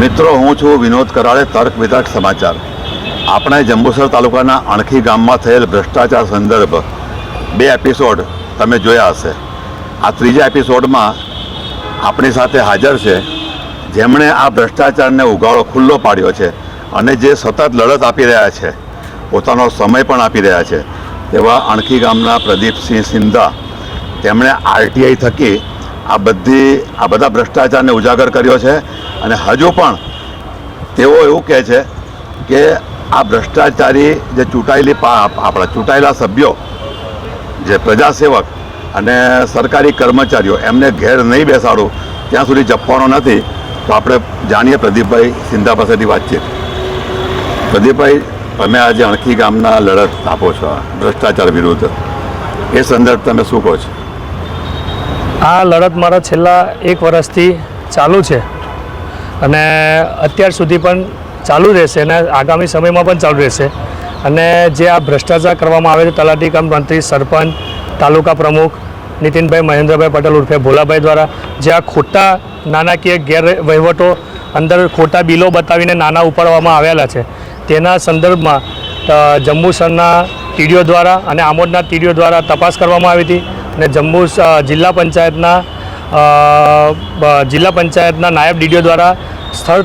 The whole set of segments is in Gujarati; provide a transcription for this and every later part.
મિત્રો, હું છું વિનોદ કરાળે, તર્ક વિતર્ક સમાચાર. આપણે જંબુસર તાલુકાના અણખી ગામમાં થયેલ ભ્રષ્ટાચાર સંદર્ભ બે એપિસોડ તમે જોયા હશે. આ ત્રીજા એપિસોડમાં આપણી સાથે હાજર છે, જેમણે આ ભ્રષ્ટાચારને ઉગાડો ખુલ્લો પાડ્યો છે અને જે સતત લડત આપી રહ્યા છે, પોતાનો સમય પણ આપી રહ્યા છે. તેવા અણખી ગામના પ્રદીપસિંહ સિંધા, તેમણે આરટીઆઈ થકી આ બધી આ બધા ભ્રષ્ટાચારને ઉજાગર કર્યો છે. અને હજુ પણ તેઓ એવું કહે છે કે આ ભ્રષ્ટાચારી જે ચૂંટાયેલી આપણા ચૂંટાયેલા સભ્યો, જે પ્રજાસેવક અને સરકારી કર્મચારીઓ, એમને ઘેર નહીં બેસાડું, ત્યાં સુધી જપવાનો નથી, તો આપણે જાણીએ પ્રદીપભાઈ સિંધા પાસેથી વાતચીત. પ્રદીપભાઈ, તમે આજે અણખી ગામના લડત આપો છો ભ્રષ્ટાચાર વિરુદ્ધ. એ સંદર્ભ તમે શું કહો છો? આ લડત મારા છેલ્લા એક વર્ષથી ચાલુ છે અને અત્યાર સુધી પણ ચાલુ રહેશે અને આગામી સમયમાં પણ ચાલુ રહેશે. અને જે આ ભ્રષ્ટાચાર કરવામાં આવે છે, તલાટી કામ મંત્રી, સરપંચ, તાલુકા પ્રમુખ, નીતિનભાઈ, મહેન્દ્રભાઈ પટેલ ઉર્ફે ભોલાભાઈ દ્વારા જે આ ખોટા નાણાકીય ગેરવહીવટો અંદર ખોટા બિલો બતાવીને નાના ઉપાડવામાં આવેલા છે, તેના સંદર્ભમાં જમ્મુસરના ટીડીઓ દ્વારા અને આમોદના ટીડીઓ દ્વારા તપાસ કરવામાં આવી હતી. અને જમ્મુ જિલ્લા પંચાયતના જિલ્લા પંચાયતના નાયબ ડીડીઓ દ્વારા સ્થળ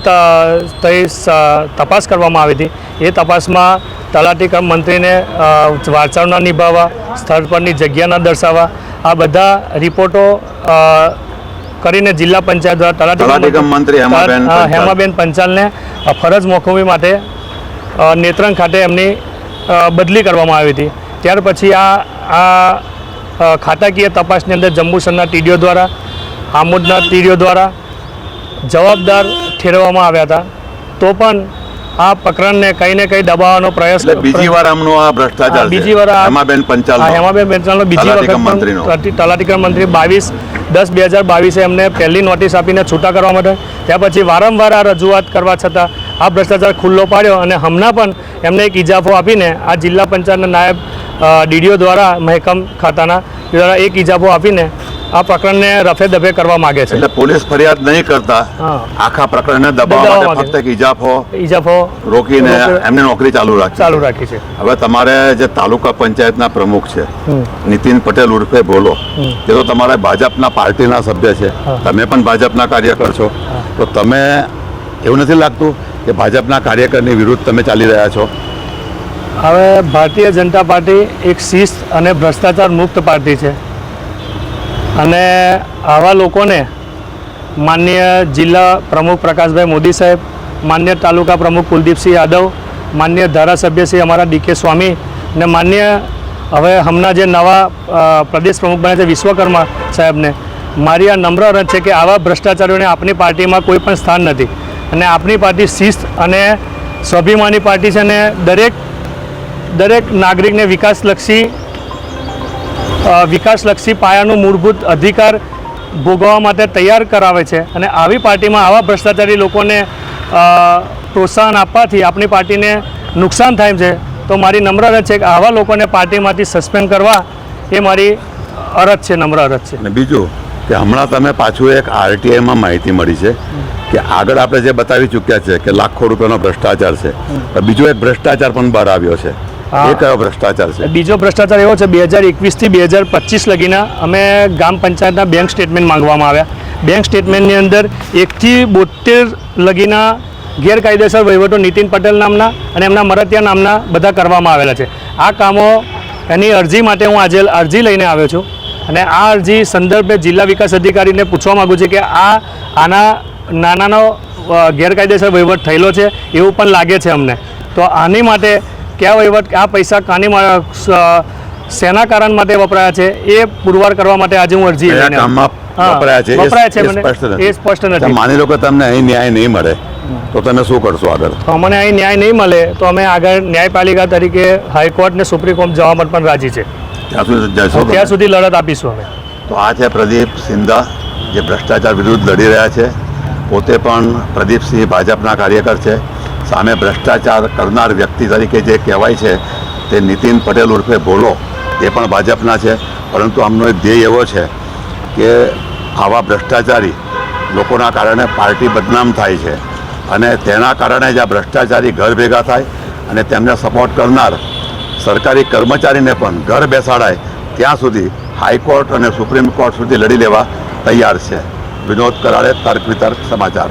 તપાસ કરવામાં આવી હતી. એ તપાસમાં તલાટી કમ મંત્રીને અ, ન નિભાવવા સ્થળ પરની જગ્યા ન દર્શાવવા આ બધા રિપોર્ટો કરીને જિલ્લા પંચાયત દ્વારા તલાટી કમ મંત્રી હેમાબેન પંચાલને ફરજ મોકવવી માટે નેત્રંગ ખાતે એમની બદલી કરવામાં આવી હતી. ત્યાર પછી આ આ ખાતાકીય તપાસની અંદર જંબુસરના ટીડીઓ દ્વારા આમોદના ટીડીઓ દ્વારા જવાબદાર ઠેરવવામાં આવ્યા હતા. તો પણ આ પ્રકરણને કંઈ ને કંઈ દબાવવાનો પ્રયાસ બીજી વાર આમનો આ ભ્રષ્ટાચાર બીજી વાર હેમાબેન પંચાલ હેમાબેન પંચાલનો બીજી વખત કમ પણ મંત્રીનો. તલાટી- તલાટી કમ મંત્રી બાવીસ દસ બે હજાર બાવીસે એમને પહેલી નોટિસ આપીને છૂટા કરવા માટે ત્યાં પછી વારંવાર આ રજૂઆત કરવા છતાં આ ભ્રષ્ટાચાર ખુલ્લો પાડ્યો અને હમણાં પણ એમને એક ઇજાફો આપીને આ જિલ્લા પંચાયતના નાયબ ડીડીઓ દ્વારા મહેકમ ખાતાના દ્વારા એક ઇજાફો આપીને આ પ્રકરણને રફે દફે કરવા માગે છે. એટલે પોલીસ ફરિયાદ નહીં કરતા આખા પ્રકરણને દબાવવા માટે. ફક્ત ઇજાફો ઇજાફો રોકીને એમને નોકરી ચાલુ રાખી ચાલુ રાખી છે. હવે તમારે જે તાલુકા પંચાયતના પ્રમુખ છે નીતિન પટેલ ઉર્ફે બોલો તે તો તમારા ભાજપના પાર્ટીના સભ્ય છે. તમે પણ ભાજપના કાર્યકર છો. તો તમે એવું નથી લાગતું કે ભાજપના કાર્યકરની વિરુદ્ધ તમે ચાલી રહ્યા છો? હવે ભારતીય જનતા પાર્ટી એક શિસ્ત અને ભ્રષ્ટાચાર મુક્ત પાર્ટી છે. અને આવા લોકોને માન્ય જિલ્લા પ્રમુખ પ્રકાશભાઈ મોદી સાહેબ માન્ય તાલુકા પ્રમુખ કુલદીપસિંહ યાદવ માન્ય ધારાસભ્ય શ્રી અમારા ડીકે સ્વામી ને માન્ય હવે હમણાં જે નવા પ્રદેશ પ્રમુખ બન્યા છે વિશ્વકર્મા સાહેબને, મારી આ નમ્ર અરજ છે કે આવા ભ્રષ્ટાચારીઓને આપની પાર્ટીમાં કોઈ પણ સ્થાન નથી. અને આપણી પાર્ટી શિસ્ત અને સ્વાભિમાની પાર્ટી છે અને દરેક દરેક નાગરિકને વિકાસલક્ષી વિકાસલક્ષી પાયાનું મૂળભૂત અધિકાર ભોગવવા માટે તૈયાર કરાવે છે. અને આવી પાર્ટીમાં આવા ભ્રષ્ટાચારી લોકોને પ્રોત્સાહન આપવાથી આપણી પાર્ટીને નુકસાન થાય છે. તો મારી નમ્ર અરજ છે કે આવા લોકોને પાર્ટીમાંથી સસ્પેન્ડ કરવા એ મારી અરજ છે, નમ્ર અરજ છે. બીજું? કે હમણાં તમે પાછું એક આરટીઆઈમાં માહિતી મળી છે કે આગળ આપણે જે બતાવી ચૂક્યા છે કે લાખો રૂપિયાનો ભ્રષ્ટાચાર છે. તો બીજો એક ભ્રષ્ટાચાર પણ બહાર આવ્યો છે. એ કયો ભ્રષ્ટાચાર છે? બીજો ભ્રષ્ટાચાર એવો છે બે હજાર એકવીસથી બે હજાર પચીસ લગીના અમે ગામ પંચાયતના બેંક સ્ટેટમેન્ટ માંગવામાં આવ્યા. બેંક સ્ટેટમેન્ટની અંદર એકથી બોતેર લગીના ગેરકાયદેસર વહીવટો નીતિન પટેલ નામના અને એમના મરતિયા નામના બધા કરવામાં આવેલા છે. આ કામો એની અરજી માટે હું આજે અરજી લઈને આવ્યો છું. અને આ અરજી સંદર્ભે જિલ્લા વિકાસ અધિકારીને પૂછવા માગું છું કે આ આના નાનાનો ગેરકાયદેસર વહીવટ થયેલો છે એવું પણ લાગે છે અમને. તો આની માટે કયા વહીવટ આ પૈસા કાની શેના કારણ માટે વપરાયા છે એ પુરવાર કરવા માટે આજે હું અરજી વપરાયા છે એ- સ્પષ્ટ એ સ્પષ્ટ નથી. માની લો કે તમને અહીં ન્યાય નહીં મળે તો તમે શું કરશો આગળ? તો અમને અહીં ન્યાય નહીં મળે તો અમે આગળ ન્યાયપાલિકા તરીકે હાઈકોર્ટ ને સુપ્રીમ કોર્ટ જવા માટે પણ રાજી છે. ત્યાં સુધી ત્યાં સુધી લડત આપીશું અમે. તો આ છે પ્રદીપ સિંધા જે ભ્રષ્ટાચાર વિરુદ્ધ લડી રહ્યા છે. પોતે પણ પ્રદીપસિંહ ભાજપના કાર્યકર છે. સામે ભ્રષ્ટાચાર કરનાર વ્યક્તિ તરીકે જે કહેવાય છે તે નીતિન પટેલ ઉર્ફે ભોલો એ પણ ભાજપના છે. પરંતુ આમનો એક ધ્યેય એવો છે કે આવા ભ્રષ્ટાચારી લોકોના કારણે પાર્ટી બદનામ થાય છે. અને તેના કારણે જ આ ભ્રષ્ટાચારી ઘર ભેગા થાય અને તેમને સપોર્ટ કરનાર સરકારી કર્મચારીને પણ ઘર બેસાડાય ત્યાં સુધી હાઈકોર્ટ અને સુપ્રીમ કોર્ટ સુધી લડી લેવા તૈયાર છે. વિનોદ કરાડે તર્ક વિતર્ક સમાચાર.